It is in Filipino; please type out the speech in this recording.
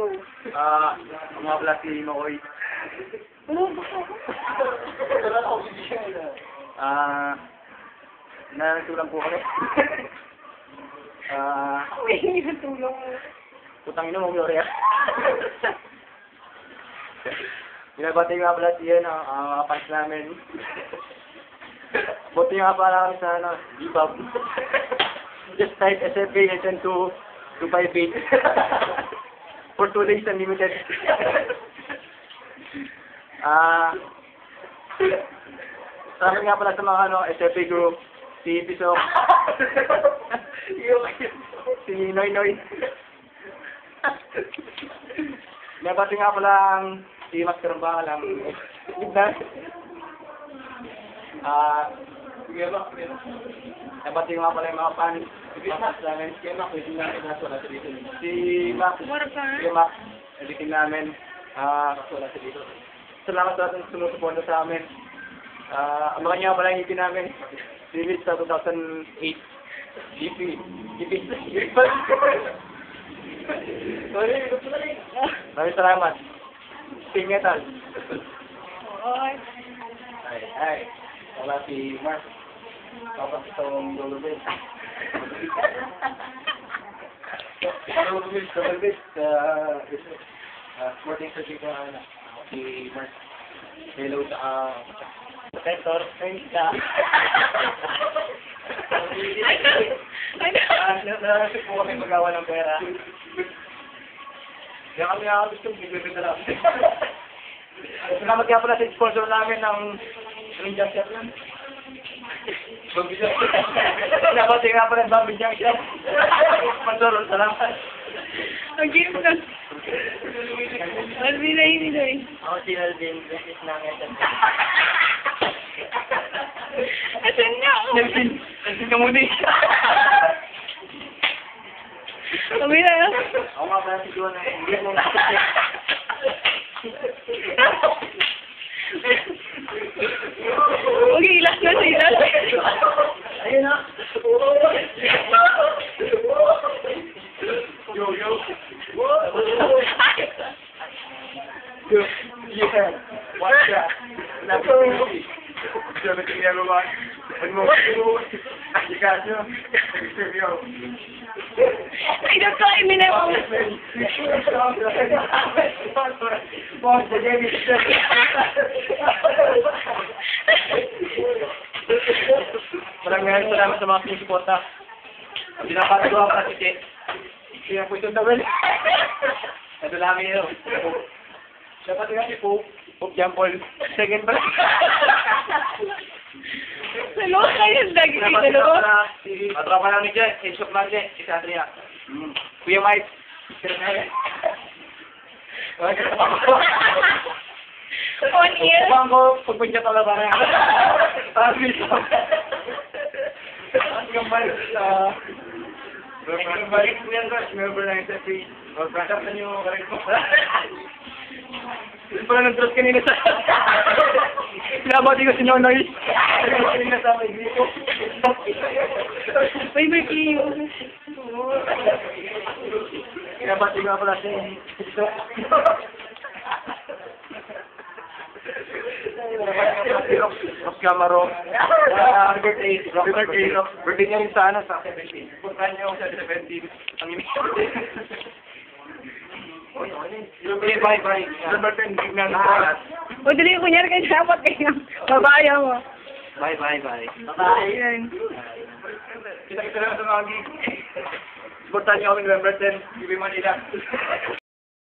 Go. Ah, ang mga pala si Makoy. Ano ba ako? Ah, nanatulang po kami. Ah, na tulong. putang ina mo, Gloria. Binabati nga pala si yan, ang mga fans namin. Buti nga pala kami sa ano, Bebop. Just type SFA SN2 258. For two days unlimited. Ah, sa akin nga pala sa mga ano, SFA group, si Pisok, si Noy Noy. Nabati nga pala ang si Master Banga lang. Gitna. Ah, sige ba? Nabati nga pala yung mga. Mga fans namin. Si Mac, editing namin. Si Mac, Mara ka? si Mac, editing namin. Ah, salamat sa ating sumusuporta sa amin. Ah, ang mga niya pala yung EP namin. Release sa 2008. EP. EP. Sorry, Maraming salamat. Sing metal. Ay, ay. Wala si Mark. Tapos itong Lolo Bill. Lolo Bill, Lolo Bill. Uh, sporting sa Chico, ano, si Mark. Hello sa, ah, Senator, thanks ka. Ah, Narasip po kami magawa ng pera. Kaya kami gusto, bibibita lang. Salamat nga pala sa sponsor namin ng Rangers Shop lang. Bambi Junk Shop. Salamat nga pala ng Bambi Junk Shop. Sponsor, salamat. Ang game ka. Alvin na yun ito eh. Ako si Alvin, business ng SM. Asan niya? Alvin, Alvin ka muna eh. Kami na. Ako nga pala si Juan, hindi mo nakasya. Okay, last na sila. Ayun na. Yo, yo. Yo, yeah. What's that? Naku. Sabi ko niya ba? Ano mo? Asikaso. Yo. Ay, naku, ay, minay Boss, the game is Maraming salamat sa mga sinusuporta. Pinapagawa ko kasi Che. Kaya po itong tawel. Ito lang yun. Dapat nga si Pope. Pope Jean Paul. Second pa. Dalawa kayo, Dapat dalawa. Matropa lang ni Jen. Shop lang Jen. Si Sandria. Kuya Mike. Sir Mel. On ear. Bang ko, pagpunta ba na yan? Sabi gambal sa... Ang balik ko yan, guys. Member ng SFP. O, Frank, saan yung karin ko? Yun pala nag-dress kanina sa... Pinabati ko si Nonoy. Kanina sa may gripo. May may kiyo. Pinabati ko pala si... Rock Camaro. Ah, birthday. Rock birthday. Niya rin sa ano, sa 17. Puntahan niyo sa 17. Ang ini. Okay, bye bye. Number 10, big na. O, dali, kunyari kayo dapat kayo. Babaya mo. Bye bye bye. Ayan. Kita kita lang sa mga gig. Puntahan niyo kami November 10, Gibi Manila.